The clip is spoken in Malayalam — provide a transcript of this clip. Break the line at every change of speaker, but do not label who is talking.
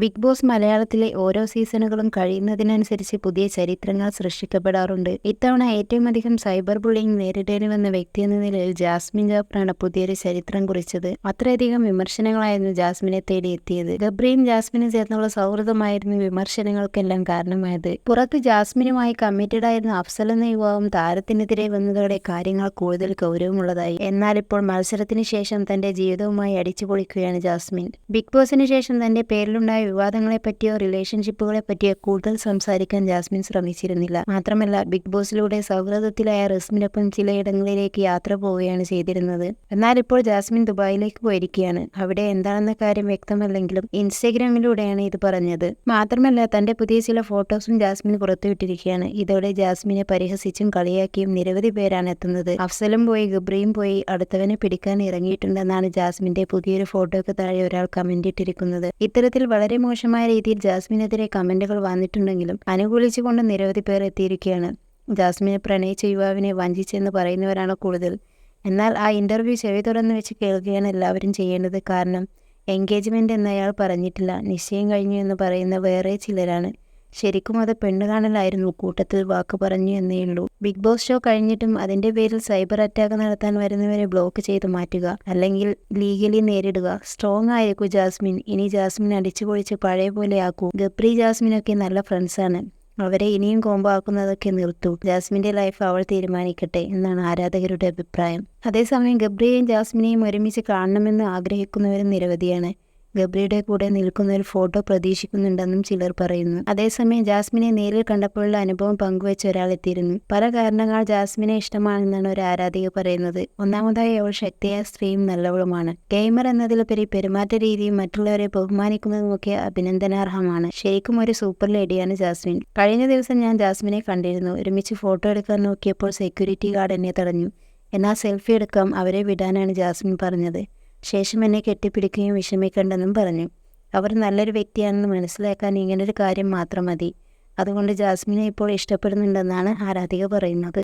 ബിഗ് ബോസ് മലയാളത്തിലെ ഓരോ സീസണുകളും കഴിയുന്നതിനനുസരിച്ച് പുതിയ ചരിത്രങ്ങൾ സൃഷ്ടിക്കപ്പെടാറുണ്ട്. ഇത്തവണ ഏറ്റവും അധികം സൈബർ ബുള്ളിംഗ് നേരിടേണ്ടി വന്ന വ്യക്തി എന്ന നിലയിൽ ജാസ്മിൻ ജാഫറാണ് പുതിയൊരു ചരിത്രം കുറിച്ചത്. അത്രയധികം വിമർശനങ്ങളായിരുന്നു ജാസ്മിനെ തേടി എത്തിയത്. ഗബ്രിയും ജാസ്മിനും ചേർന്നുള്ള സൗഹൃദമായിരുന്നു വിമർശനങ്ങൾക്കെല്ലാം കാരണമായത്. പുറത്ത് ജാസ്മിനുമായി കമ്മിറ്റഡ് ആയിരുന്ന അഫ്സൽ എന്ന യുവാവും താരത്തിനെതിരെ വന്നതോടെ കാര്യങ്ങൾ കൂടുതൽ ഗൗരവമുള്ളതായി. എന്നാൽ ഇപ്പോൾ മത്സരത്തിന് ശേഷം തന്റെ ജീവിതവുമായി അടിച്ചുപൊളിക്കുകയാണ് ജാസ്മിൻ. ബിഗ് ബോസിന് ശേഷം തന്റെ പേരിലുണ്ടായ വിവാദങ്ങളെ പറ്റിയോ റിലേഷൻഷിപ്പുകളെ പറ്റിയോ കൂടുതൽ സംസാരിക്കാൻ ജാസ്മിൻ ശ്രമിച്ചിരുന്നില്ല. മാത്രമല്ല ബിഗ് ബോസിലൂടെ സൗഹൃദത്തിലായ റസ്മിനൊപ്പം ചിലയിടങ്ങളിലേക്ക് യാത്ര പോവുകയാണ് ചെയ്തിരുന്നത്. എന്നാൽ ഇപ്പോൾ ജാസ്മിൻ ദുബായിലേക്ക് പോയിരിക്കുകയാണ്. അവിടെ എന്താണെന്ന കാര്യം വ്യക്തമല്ലെങ്കിലും ഇൻസ്റ്റഗ്രാമിലൂടെയാണ് ഇത് പറഞ്ഞത്. മാത്രമല്ല തന്റെ പുതിയ ചില ഫോട്ടോസും ജാസ്മിൻ പുറത്തുവിട്ടിരിക്കുകയാണ്. ഇതോടെ ജാസ്മിനെ പരിഹസിച്ചും കളിയാക്കിയും നിരവധി പേരാണ് എത്തുന്നത്. അഫ്സലും പോയി ഗബ്രിയും പോയി അടുത്തവനെ പിടിക്കാൻ ഇറങ്ങിയിട്ടുണ്ടെന്നാണ് ജാസ്മിന്റെ പുതിയൊരു ഫോട്ടോയ്ക്ക് താഴെ ഒരാൾ കമന്റ് ഇട്ടിരിക്കുന്നത്. ഇത്തരത്തിൽ വളരെ മോശമായ രീതിയിൽ ജാസ്മിനെതിരെ കമന്റുകൾ വന്നിട്ടുണ്ടെങ്കിലും അനുകൂലിച്ചുകൊണ്ട് നിരവധി പേർ എത്തിയിരിക്കുകയാണ്. ജാസ്മിനെ പ്രണയിച്ച യുവാവിനെ വഞ്ചിച്ചെന്ന് പറയുന്നവരാണ് കൂടുതൽ. എന്നാൽ ആ ഇന്റർവ്യൂ ചെവി തുറന്ന് വെച്ച് കേൾക്കുകയാണ് എല്ലാവരും ചെയ്യേണ്ടത്. കാരണം എൻഗേജ്മെന്റ് എന്നയാൾ പറഞ്ഞിട്ടില്ല. നിശ്ചയം കഴിഞ്ഞു എന്ന് പറയുന്ന വേറെ ചിലരാണ്. ശരിക്കും അത് പെണ്ണുകാണലായിരുന്നു കൂട്ടത്തിൽ വാക്ക് പറഞ്ഞു എന്നേ ഉള്ളൂ. ബിഗ് ബോസ് ഷോ കഴിഞ്ഞിട്ടും അതിന്റെ പേരിൽ സൈബർ അറ്റാക്ക് നടത്താൻ വരുന്നവരെ ബ്ലോക്ക് ചെയ്ത് മാറ്റുക അല്ലെങ്കിൽ ലീഗലി നേരിടുക. സ്ട്രോങ് ആയിരിക്കൂ ജാസ്മിൻ. ഇനി ജാസ്മിൻ അടിച്ചു പൊളിച്ച് പഴയ പോലെ ആക്കൂ. ഗപ്രി ജാസ്മിനൊക്കെ നല്ല ഫ്രണ്ട്സാണ് അവരെ ഇനിയും കോംബോ ആക്കുന്നതൊക്കെ നിർത്തൂ. ജാസ്മിന്റെ ലൈഫ് അവൾ തീരുമാനിക്കട്ടെ എന്നാണ് ആരാധകരുടെ അഭിപ്രായം. അതേസമയം ഗബ്രിയെയും ജാസ്മിനെയും ഒരുമിച്ച് കാണണമെന്ന് ആഗ്രഹിക്കുന്നവരും നിരവധിയാണ്. ഗബ്രിയുടെ കൂടെ നിൽക്കുന്ന ഒരു ഫോട്ടോ പ്രതീക്ഷിക്കുന്നുണ്ടെന്നും ചിലർ പറയുന്നു. അതേസമയം ജാസ്മിനെ നേരിൽ കണ്ടപ്പോഴുള്ള അനുഭവം പങ്കുവച്ച ഒരാൾ എത്തിയിരുന്നു. പല കാരണങ്ങൾ ജാസ്മിനെ ഇഷ്ടമാണെന്നാണ് ഒരു ആരാധിക പറയുന്നത്. ഒന്നാമതായി അവൾ ശക്തിയായ സ്ത്രീയും നല്ലവളുമാണ്. ഗെയിമർ എന്നതിലുപരി പെരുമാറ്റ രീതിയും മറ്റുള്ളവരെ ബഹുമാനിക്കുന്നതുമൊക്കെ അഭിനന്ദനാർഹമാണ്. ശരിക്കും ഒരു സൂപ്പർ ലേഡിയാണ് ജാസ്മിൻ. കഴിഞ്ഞ ദിവസം ഞാൻ ജാസ്മിനെ കണ്ടിരുന്നു. ഒരുമിച്ച് ഫോട്ടോ എടുക്കാൻ നോക്കിയപ്പോൾ സെക്യൂരിറ്റി ഗാർഡ് എന്നെ തടഞ്ഞു. എന്നാൽ സെൽഫി എടുക്കാം അവരെ വിടാനാണ് ജാസ്മിൻ പറഞ്ഞത്. ശേഷം എന്നെ കെട്ടിപ്പിടിക്കുകയും വിഷമിക്കേണ്ടെന്നും പറഞ്ഞു. അവർ നല്ലൊരു വ്യക്തിയാണെന്ന് മനസ്സിലാക്കാൻ ഇങ്ങനൊരു കാര്യം മാത്രം മതി. അതുകൊണ്ട് ജാസ്മിനെ ഇപ്പോൾ ഇഷ്ടപ്പെടുന്നുണ്ടെന്നാണ് ആരാധിക പറയുന്നത്.